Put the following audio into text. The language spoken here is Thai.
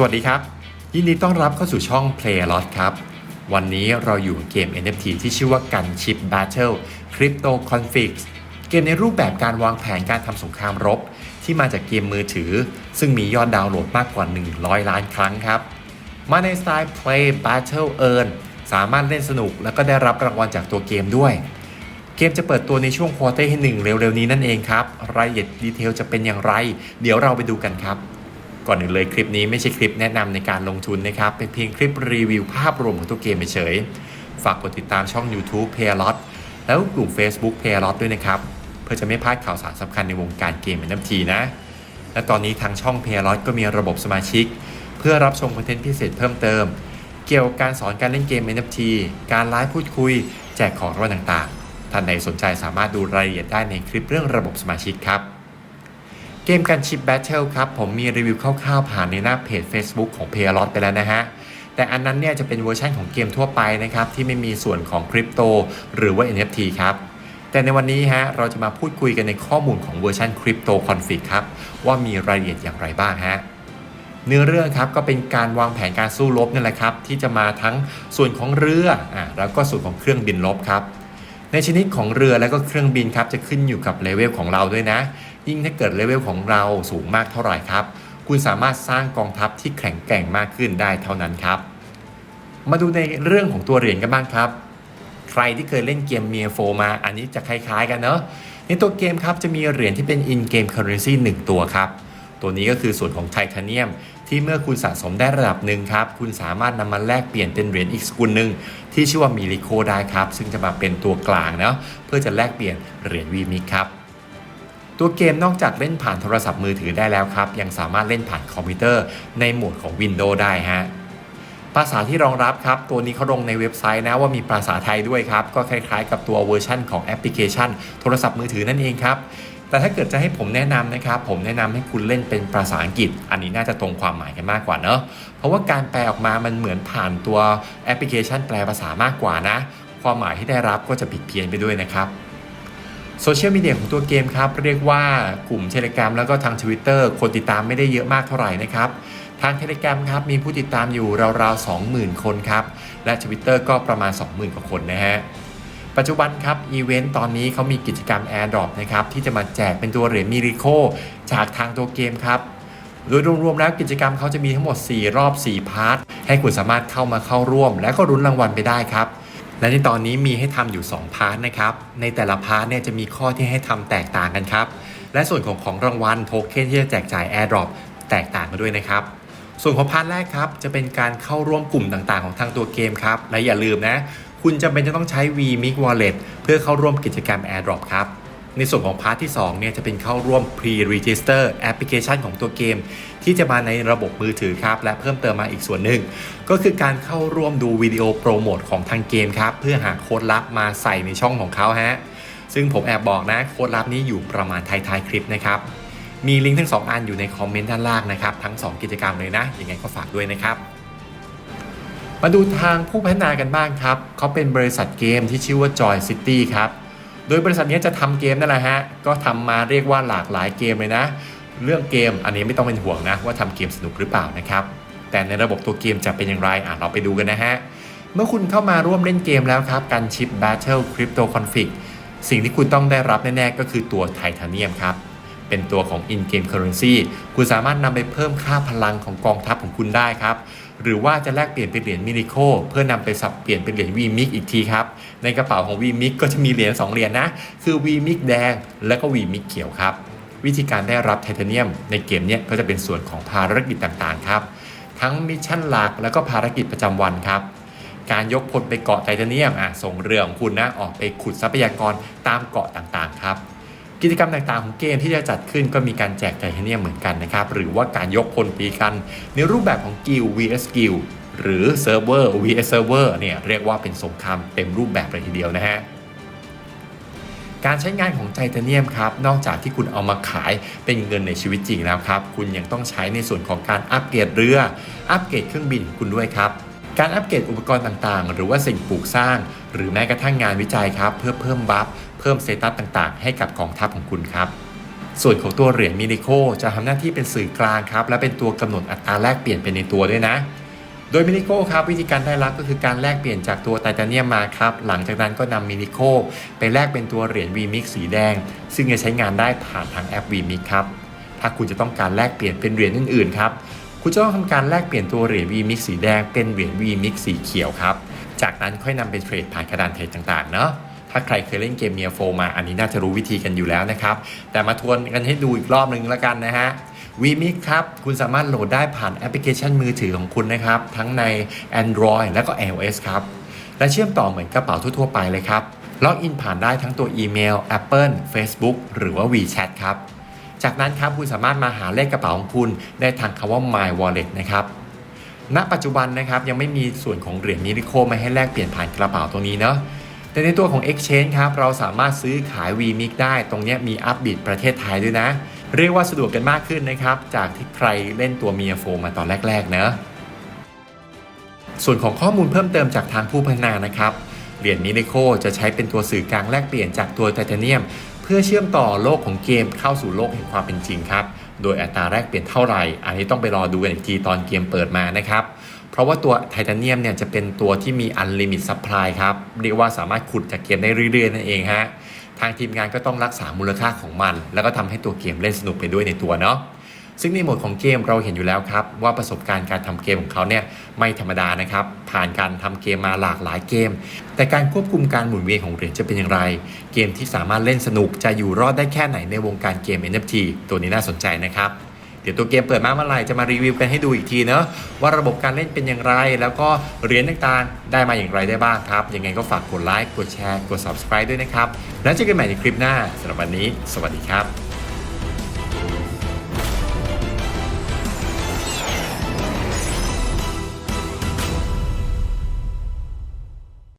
สวัสดีครับ ยินดีต้อนรับเข้าสู่ช่อง Play a Lot ครับ วันนี้เราอยู่กับเกม NFT ที่ชื่อว่า Gunship Battle Crypto Conflict เกมในรูปแบบการวางแผนการทำสงครามรบ ที่มาจากเกมมือถือ ซึ่งมียอดดาวน์โหลดมากกว่า 100 ล้านครั้งครับ มาในสไตล์ Play Battle Earn สามารถเล่นสนุกแล้วก็ได้รับรางวัลจากตัวเกมด้วย เกมจะเปิดตัวในช่วงควอเตอร์ที่1เร็วๆนี้นั่นเองครับ รายละเอียดดีเทลจะเป็นอย่างไร เดี๋ยวเราไปดูกันครับ ก่อนอื่นเลยคลิปนี้ไม่ใช่คลิปแนะนำในการลงทุนนะครับ เป็นเพียงคลิปรีวิวภาพรวมของตัวเกมเฉยฝากกดติดตามช่อง YouTube p a y l o t แล้วกลุ่ม Facebook p a y l o t ด้วยนะครับ เพื่อจะไม่พลาดข่าวสารสำคัญในวงการเกม NFT นะ และตอนนี้ทางช่อง p a y l o t ก็มีระบบสมาชิก เพื่อรับชมคอนเทนต์พิเศษเพิ่มเติม เกี่ยวกับการสอนการเล่นเกม NFT การไลฟ์พูดคุย แจกของรางวัลต่างๆ ท่านใดสนใจสามารถดูรายละเอียดได้ในคลิปเรื่องระบบสมาชิกครับ เกมกันชิปแบทเทิลครับผมมีรีวิวคร่าวๆผ่านในหน้าเพจ Facebook ของ p a y l o t ไปแล้วนะฮะ แต่อันนั้นเนี่ยจะเป็นเวอร์ชันของเกมทั่วไปนะครับ ที่ไม่มีส่วนของคริปโตหรือว่า NFT ครับ แต่ในวันนี้ฮะเราจะมาพูดคุยกันในข้อมูลของเวอร์ชันคริปโตคอนฟิกครับ ว่ามีรายละเอียดอย่างไรบ้างฮะเนื้อเรื่องครับก็เป็นการวางแผนการสู้รบนี่แหละครับ ที่จะมาทั้งส่วนของเรืออ่าแล้วก็ส่วนของเครื่องบินรบครับในชนิดของเรือและก็เครื่องบินครับจะขึ้นอยู่กับเลเวลของเราด้วยนะ ยิ่งถ้าเกิดเลเวลของเราสูงมากเท่าไหร่ครับ คุณสามารถสร้างกองทัพที่แข็งแกร่งมากขึ้นได้เท่านั้นครับ มาดูในเรื่องของตัวเหรียญกันบ้างครับ ใครที่เคยเล่นเกมเมียโฟมา อันนี้จะคล้ายๆกันเนาะ ในตัวเกมครับจะมีเหรียญที่เป็น in game currency 1 ตัวครับ ตัวนี้ก็คือส่วนของไทเทเนียมที่เมื่อคุณสะสมได้ระดับหนึ่งครับ คุณสามารถนำมาแลกเปลี่ยนเป็นเหรียญอีกสกุลหนึ่งที่ชื่อว่ามิลิโคได้ครับ ซึ่งจะมาเป็นตัวกลางเนาะเพื่อจะแลกเปลี่ยนเหรียญวีมิกครับ ตัวเกมนอกจากเล่นผ่านโทรศัพท์มือถือได้แล้วครับ ยังสามารถเล่นผ่านคอมพิวเตอร์ในโหมดของ Windows ได้ฮะภาษาที่รองรับครับ ตัวนี้เขาลงในเว็บไซต์นะว่ามีภาษาไทยด้วยครับ ก็คล้ายๆ กับตัวเวอร์ชั่นของแอปพลิเคชัน โทรศัพท์มือถือนั่นเองครับ แต่ถ้าเกิดจะให้ผมแนะนำนะครับ ผมแนะนำให้คุณเล่นเป็นภาษาอังกฤษ อันนี้น่าจะตรงความหมายกันมากกว่าเนอะเพราะว่าการแปลออกมามันเหมือนผ่านตัวแอปพลิเคชัน แปลภาษามากกว่านะ ความหมายที่ได้รับก็จะผิดเพี้ยนไปด้วยนะครับ โซเชียลมีเดียของตัวเกมครับ เรียกว่ากลุ่มเทเลกร m แล้วก็ทาง Twitter คนติดตามไม่ได้เยอะมากเท่าไหร่นะครับ ทางเทเลกร m ครับมีผู้ติดตามอยู่ราวๆ 20,000 คนครับ และ Twitter ก็ประมาณ 20,000 กว่าคนนะฮะปัจจุบันครับอีเวนต์ตอนนี้เขามีกิจกรรม AirDrop นะครับที่จะมาแจกเป็นตัวเหรียญมิริโคจากทางตัวเกมครับโดยรวมๆแล้วกิจกรรมเขาจะมีทั้งหมด 4 รอบ 4 พาร์ทให้คุณสามารถเข้ามาเข้าร่วม และก็รุ้นรางวัลไปได้ครับ และในตอนนี้มีให้ทำอยู่ 2 พาร์ทนะครับ ในแต่ละพาร์ทเนี่ยจะมีข้อที่ให้ทำแตกต่างกันครับ และส่วนของของรางวัลโทเค็นที่จะแจกจ่าย AirDrop แตกต่างกันด้วยนะครับ ส่วนของพาร์ทแรกครับ จะเป็นการเข้าร่วมกลุ่มต่างๆ ของทางตัวเกมครับ และอย่าลืมนะ คุณจำเป็นจะต้องใช้ vMix Wallet เพื่อเข้าร่วมกิจกรรม AirDrop ครับ ในส่วนของพาร์ทที่2เนี่ยจะเป็นเข้าร่วม Pre-Register แอปพลิเคชันของตัวเกม ที่จะมาในระบบมือถือครับ และเพิ่มเติมมาอีกส่วนหนึ่ง ก็คือการเข้าร่วมดูวิดีโอโปรโมทของทางเกมครับ เพื่อหาโค้ดลับมาใส่ในช่องของเขาฮะซึ่งผมแอบบอกนะโค้ดลับนี้อยู่ประมาณท้ายๆคลิปนะครับมีลิงก์ทั้ง 2 อันอยู่ในคอมเมนต์ด้านล่างนะครับทั้ง 2 กิจกรรมเลยนะยังไงก็ฝากด้วยนะครับมาดูทางผู้พัฒนากันบ้างครับเขาเป็นบริษัทเกมที่ชื่อว่า Joy City ครับ โดยบริษัทนี้จะทำเกมนั่นแหละฮะ ก็ทำมาเรียกว่าหลากหลายเกมเลยนะ เรื่องเกมอันนี้ไม่ต้องเป็นห่วงนะ ว่าทำเกมสนุกหรือเปล่านะครับ แต่ในระบบตัวเกมจะเป็นอย่างไรอะเราไปดูกันนะฮะ เมื่อคุณเข้ามาร่วมเล่นเกมแล้วครับ การชิป Battle Crypto Config สิ่งที่คุณต้องได้รับแน่ๆ ก็คือตัวไทเทเนียมครับ เป็นตัวของ in-game currency คุณสามารถนำไปเพิ่มค่าพลังของกองทัพของคุณได้ครับ หรือว่าจะแลกเปลี่ยนเป็นเหรียญมินิโคเพื่อนำไปสับเปลี่ยนเป็นเหรียญ v m i x อีกทีครับ ในกระเป๋าของ v m i x ก็จะมีเหรียญ2เหรียญนะคือ v m i x แดงและก็ v m i x เขียวครับ วิธีการได้รับไทเทเนียม ในเกมนี้ก็จะเป็นส่วนของภารกิจต่างๆครับ ทั้งมิชชั่นหลักแล้วก็ภารกิจประจำวันครับการยกพลไปเกาะไทเทเนียมอะส่งเรือของคุณนะออกไปขุดทรัพยากรตามเกาะต่างๆครับ กิจกรรมต่างๆของเกมที่จะจัดขึ้นก็มีการแจกไทเทเนียมเหมือนกันนะครับ หรือว่าการยกพลตีกัน ในรูปแบบของกิล vs กิลหรือเซิร์ฟเวอร์ vs เซิร์ฟเวอร์เนี่ยเรียกว่าเป็นสงครามเต็มรูปแบบเลยทีเดียวนะฮะการใช้งานของไทเทเนียมครับ นอกจากที่คุณเอามาขายเป็นเงินในชีวิตจริงแล้วครับ คุณยังต้องใช้ในส่วนของการอัปเกรดเรือ อัปเกรดเครื่องบินคุณด้วยครับ การอัปเกรดอุปกรณ์ต่างๆ หรือว่าสิ่งปลูกสร้าง หรือแม้กระทั่งงานวิจัยครับ เพื่อเพิ่มบัฟเพิ่มสเตตัสต่างๆ ให้กับกองทัพของคุณครับส่วนของตัวเหรียญมินิโคจะทำหน้าที่เป็นสื่อกลางครับ และเป็นตัวกำหนดอัตราแลกเปลี่ยนไปในตัวด้วยนะ โดยมินิโคครับวิธีการได้รับก็คือการแลกเปลี่ยนจากตัวไทเทเนียมมาครับ หลังจากนั้นก็นำมินิโคไปแลกเป็นตัวเหรียญ VMix สีแดง ซึ่งจะใช้งานได้ผ่านทางแอป VMix ครับ ถ้าคุณจะต้องการแลกเปลี่ยนเป็นเหรียญอื่นๆครับ คุณจะต้องทำการแลกเปลี่ยนตัวเหรียญ VMix สีแดงเป็นเหรียญ VMix สีเขียวครับ จากนั้นค่อยนำไปเทรดผ่านกระดานเทรดต่างๆเนาะถ้าใครเคยเล่นเกมเมียโฟมาอันนี้น่าจะรู้วิธีกันอยู่แล้วนะครับ แต่มาทวนกันให้ดูอีกรอบหนึ่งแล้วกันนะฮะ VMix ครับ คุณสามารถโหลดได้ผ่านแอปพลิเคชันมือถือของคุณนะครับ ทั้งใน Android และก็ iOS ครับ และเชื่อมต่อเหมือนกระเป๋าทั่วๆไปเลยครับล็อกอินผ่านได้ทั้งตัวอีเมล Apple Facebook หรือว่า WeChat ครับ จากนั้นครับคุณสามารถมาหาเลขกระเป๋าของคุณได้ทางคำว่า My Wallet นะครับณปัจจุบันนะครับยังไม่มีส่วนของเหรียญมินิโคมาให้แลกเปลี่ยนผ่านกระเป๋าตรงนี้เนาะแต่ในตัวของ Exchange ครับเราสามารถซื้อขาย VMix ได้ตรงนี้มีอัพบิดประเทศไทยด้วยนะ เรียกว่าสะดวกกันมากขึ้นนะครับ จากที่ใครเล่นตัวเมียโฟมาตอนแรกๆเนะส่วนของข้อมูลเพิ่มเติมจากทางผู้พัฒนานะครับเหรียญมินิโคจะใช้เป็นตัวสื่อกลางแลกเปลี่ยนจากตัวไทเทเนียม พื่อเชื่อมต่อโลกของเกมเข้าสู่โลกแห่งความเป็นจริงครับ โดยอัตราแลกเปลี่ยนเท่าไหร่ อันนี้ต้องไปรอดูกันอีกทีตอนเกมเปิดมานะครับ เพราะว่าตัวไทเทเนียมเนี่ยจะเป็นตัวที่มีอันลิมิตซัพพลายครับ เรียกว่าสามารถขุดจากเกมได้เรื่อยๆนั่นเองฮะ ทางทีมงานก็ต้องรักษามูลค่าของมัน แล้วก็ทำให้ตัวเกมเล่นสนุกไปด้วยในตัวเนาะ ซึ่งในโหมดของเกมเราเห็นอยู่แล้วครับ ว่าประสบการณ์การทำเกมของเขาเนี่ยไม่ธรรมดานะครับ ผ่านการทำเกมมาหลากหลายเกม แต่การควบคุมการหมุนเวียนของเหรียญจะเป็นอย่างไร เกมที่สามารถเล่นสนุกจะอยู่รอดได้แค่ไหนในวงการเกม NFT ตัวนี้น่าสนใจนะครับเดี๋ยวตัวเกมเปิดมาเมื่อไหร่จะมารีวิวกันให้ดูอีกทีเนาะว่าระบบการเล่นเป็นอย่างไร แล้วก็เหรียญต่างๆ ได้มาอย่างไรได้บ้างครับ ยังไงก็ฝากกดไลค์กดแชร์กด subscribe ด้วยนะครับ แล้วเจอกันใหม่ในคลิปหน้าสำหรับวันนี้ สวัสดีครับ